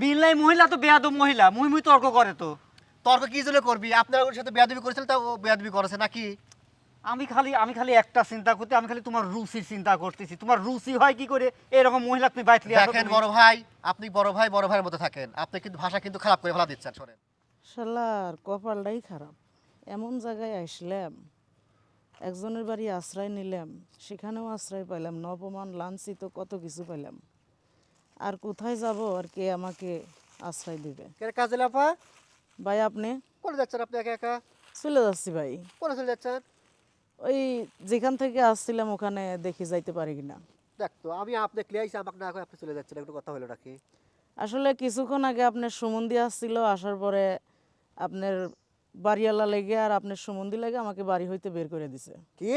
মিললাই মহিলা তো বেয়াদব মহিলা মুই মুই তর্ক করে তো। তর্ক কি জন্য করবি? আপনার ওর সাথে বেয়াদবি করেছিল তা ও বেয়াদবি করেছে নাকি? আমি খালি আমি খালি একটা চিন্তা করতে আমি খালি তোমার রুচির চিন্তা করতেছি। তোমার রুচি হয় কি করে? এরকম মহিলা তুমি বাইতলি দেখেন বড় ভাই আপনি বড় ভাই বড় ভাইয়ের মতো থাকেন। আপনি কিন্তু ভাষা কিন্তু খারাপ করে ফেলা দিচ্ছেন শোনেন। শালার কপালটাই খারাপ। এমন জায়গায় আসলাম একজনের বাড়ি আশ্রয় নিলাম সেখানেও আশ্রয় পাইলাম ন অপমান লাঞ্ছিত কত কিছু পাইলাম। আর কোথায় যাব আর কে আমাকে আশ্রয় দিবে? কে কাজে লাফা ভাই আপনি? কোনে যাচ্ছেন আপনি একা একা? চলে যাচ্ছি ভাই। কোনে চলে যাচ্ছেন? ওই যেখান থেকে আসছিলাম ওখানে দেখি যাইতে পারি কিনা। দেখ তো আমি আপনি ক্লিয়াইছি আমাকে না আপনি চলে যাচ্ছেন একটু কথা হলো নাকি? আসলে কিছুক্ষণ আগে আপনার সুমন্দি আসছিল আসার পরে আপনার বাড়িওয়ালা লেগে আর আপনার সুমন্দি লেগে আমাকে বাড়ি হইতে বের করে দিছে। কি?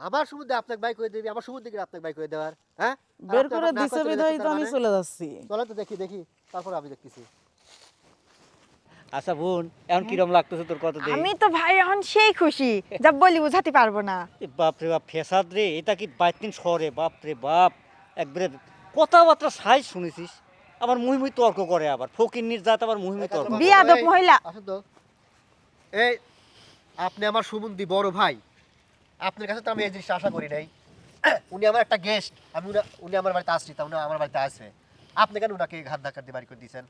আমার সমুদ্রে আপনাকে বাইক করে দিবি আমার সমুদ্রে আপনাকে বাইক করে দেওয়ার হ্যাঁ? বের করে দিছে চলে বিধায় তো আমি মানে? চলে যাচ্ছি। চলেন তো দেখি দেখি তারপর আমি দেখতেছি। আচ্ছা বোন এখন কিরম লাগতেছে তোর কত আমি তো ভাই এখন সেই খুশি যা বলি বুঝাতে পারব না। বাপ রে বাপ ফেসাদ রে এটা কি বাইতিন শহরে? বাপ রে বাপ একবারে কথাবার্তা সাইজ শুনেছিস? আবার মুই মুই তর্ক করে আবার ফকির নির্যাত আবার মুই মুই তর্ক। বিয়াদব এই, মহিলা। আসুন তো। এই আপনি আমার সুমন্দি বড় ভাই। আপনার কাছে তো আমি এই জিনিসটা আশা করি নাই। উনি আমার একটা গেস্ট আমি উনি আমার বাড়িতে আসছি তা উনি আমার বাড়িতে আসবে। আপনি কেন ওনাকে ঘাত ধাক্কা দিয়ে বাড়ি করে দিয়েছেন?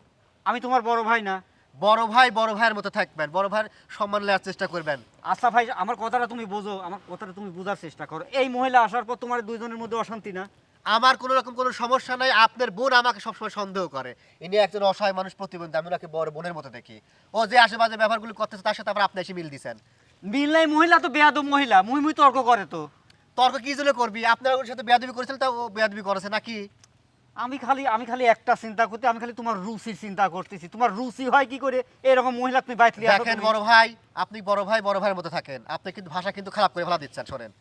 আমি তোমার বড় ভাই না। বড় ভাই বড় ভাইয়ের মতো থাকবেন বড় ভাইয়ের সম্মান নেওয়ার চেষ্টা করবেন। আচ্ছা ভাই আমার কথাটা তুমি বোঝো আমার কথাটা তুমি বোঝার চেষ্টা করো। এই মহিলা আসার পর তোমার দুইজনের মধ্যে অশান্তি না? আমার কোনো রকম কোনো সমস্যা নাই আপনার বোন আমাকে সবসময় সন্দেহ করে। ইনি একজন অসহায় মানুষ প্রতিবন্ধী আমি ওনাকে বড় বোনের মতো দেখি। ও যে আশেপাশে ব্যবহারগুলো করতেছে তার সাথে আবার আপনি এসে মিল দিচ্ছেন মিললাই মহিলা তো বেয়াদব মহিলা মুই মুই তর্ক করে তো। তর্ক কি জলে করবি? আপনার ওর সাথে বেয়াদবি করেছিল তা ও বেয়াদবি করেছে নাকি? আমি খালি আমি খালি একটা চিন্তা করতে আমি খালি তোমার রুচির চিন্তা করতেছি। তোমার রুচি হয় কি করে? এরকম মহিলা তুমি বাইতলি দেখেন বড় ভাই আপনি বড় ভাই বড় ভাইয়ের মতো থাকেন। আপনি কিন্তু ভাষা কিন্তু খারাপ করে ফেলা দিচ্ছেন শোনেন।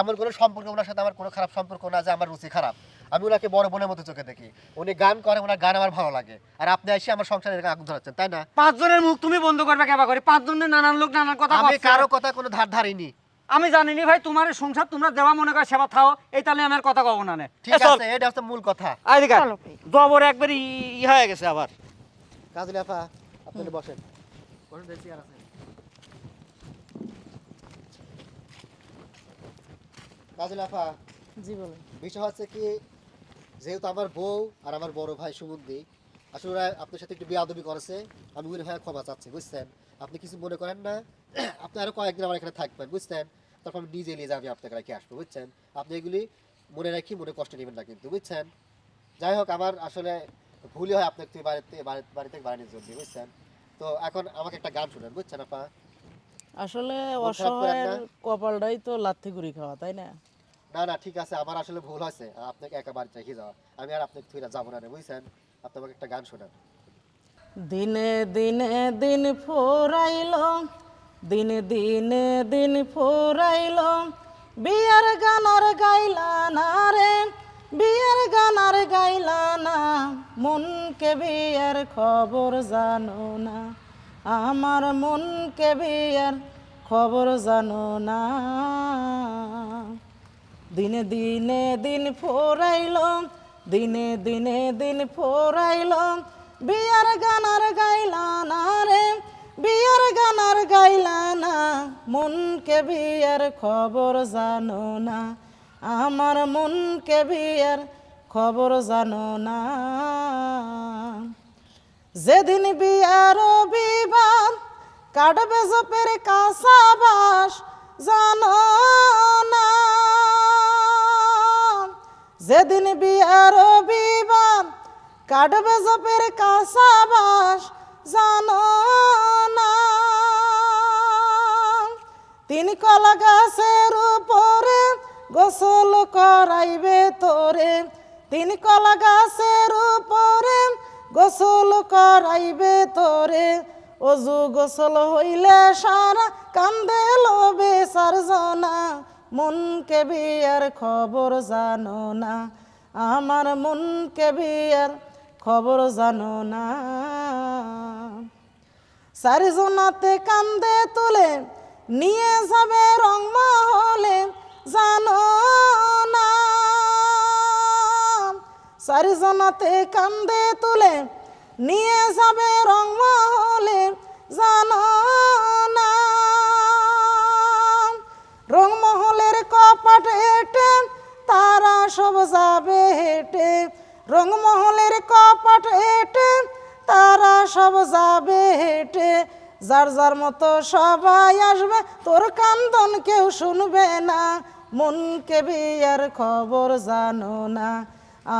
এমন কোনো সম্পর্ক ওনার সাথে আমার কোনো খারাপ সম্পর্ক না যে আমার রুচি খারাপ। আমি ওনাকে বড় বোনের মতো চোখে দেখি। উনি গান করে ওনার গান আমার ভালো লাগে। আর আপনি এসে আমার সংসারে আগুন ধরাচ্ছেন তাই না? পাঁচজনের মুখ তুমি বন্ধ করবে কেবা করে? পাঁচজনের নানান লোক নানান কথা আমি কারও কথা কোনো ধার ধারিনি। আমি জানিনি ভাই তোমার সংসার তোমরা দেওয়া মনে করে সেবা থাও এই তাহলে আমার কথা কব না ঠিক আছে এটা হচ্ছে মূল কথা। জবর একবার ই হয়ে গেছে আবার। কাজলি আফা আপনি বসেন। বসেন দেখছি আর আছে। কাজলি জি বলেন। বিষয় হচ্ছে কি যেহেতু আমার বউ আর আমার বড় ভাই সুমন্দি আসলে ওরা আপনার সাথে একটু বিয়াদবি করেছে আমি ক্ষমা চাচ্ছি বুঝছেন? আপনি কিছু মনে করেন না আপনি আরও কয়েকদিন আমার এখানে থাকবেন বুঝছেন? তারপর আমি নিজে নিয়ে যাবি আপনাকে রেখে আসব বুঝছেন? আপনি এগুলি মনে রাখি মনে কষ্ট নেবেন না কিন্তু বুঝছেন? যাই হোক আমার আসলে ভুলই হয় আপনাকে তুই বাড়িতে বাড়ি বাড়ি থেকে বাড়ি জন্য বুঝছেন? তো এখন আমাকে একটা গান শুনেন বুঝছেন আপা? আসলে অসহায়ের কপালটাই তো লাথি গুড়ি খাওয়া তাই না? না না ঠিক আছে আমার আসলে ভুল হয়েছে। আপনাকে একা বাড়িতে রেখে যাওয়া। আমি আর আপনাকে তুই যাব না রে, বুঝছেন? আপনি একটা গান শোনান। দিনে দিনে দিন ফোরাইল দিনে দিনে দিন ফোরাইল। বিয়ার গানার গাইলা না রে বিয়ার গানার গাইলা না। মনকে বিয়ার খবর জানো না আমার মনকে বিয়ার খবর জানো না। দিনে দিনে দিন ফোরাইল, দিনে দিনে দিন ফোরাইল। বিয়ার গানার গাইলা না রে, বিয়ার গানার গাইলা না। মনকে বিয়ার খবর জানো না, আমার মনকে বিয়ার খবর জানো না। যেদিন বিয়ার বিবাহ কাটবে জপের কাঁচাবাস জানো না। যেদিন বিয়ার বিবাহ কাটবে জপের কাঁচাবাস জানো না। তিন কলা গাছের উপরে গোসল করাইবে তোরে। তিন কলা গাছের উপরে গোসল করাইবে তোরে। অজু গোসল হইলে সারা কান্দে লোবে সারজনা। মনকে বিয়ার খবর জানো না, আমার মনকে বিয়ার খবর জানো না। চারিজনাতে কান্দে তুলে নিয়ে যাবে রং মহলে জানো না। চারিজনাতে কান্দে তুলে নিয়ে যাবে রং মহলে জানো না। রংমহলের কপাট হেঁটে, তারা সব যাবে হেঁটে। রংমহলের কপাট হেঁটে, তারা সব যাবে হেঁটে। যার যার মতো সবাই আসবে, তোর কান্দন কেউ শুনবে না। মনকে বিয়ার খবর জানো না,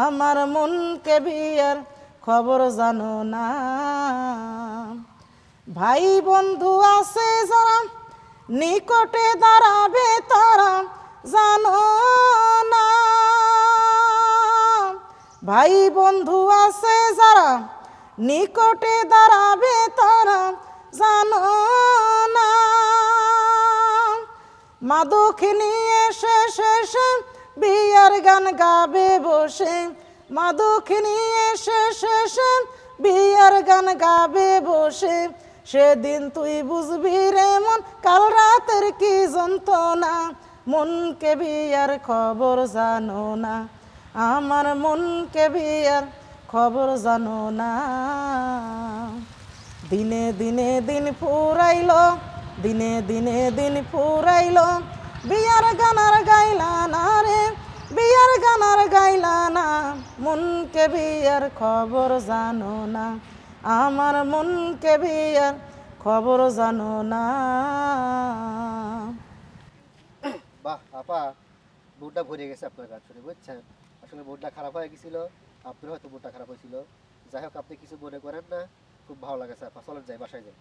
আমার মনকে বিয়ার খবর জানো না। ভাই বন্ধু আছে যারা, নিকটে দাঁড়াবে তারা জানো না। ভাই বন্ধু আছে যারা নিকটে দাঁড়াবে তারা জানো না। মাদক নিয়ে শেষে বিয়ার গান গাবে বসে। মাদক নিয়ে শেষে বিয়ার গান গাবে বসে। সেদিন তুই বুঝবি রে মন, কাল রাতের কি যন্ত্রণা। মনকে বিয়ার খবর জানো না, আমার মনকে বিয়ার খবর জানো না। দিনে দিনে দিন ফুরাইলো, দিনে দিনে দিন ফুরাইলো, বিয়ার গানার গাইলা না রে, বিয়ার গানার গাইলা না। মনকে বিয়ার খবর জানো না, আমার মনকে বিয়ার খবর জানো না। বাহ, আপা বোর্ডটা ভরে গেছে আপনার গান শুনে, বুঝছেন? আসলে বোর্ডটা খারাপ হয়ে গেছিল আপনার হয়তো বোর্ডটা খারাপ হয়েছিল। যাই হোক, আপনি কিছু মনে করেন না, খুব ভালো লাগেছে, আপা। চলেন যাই, বাসায় যাই।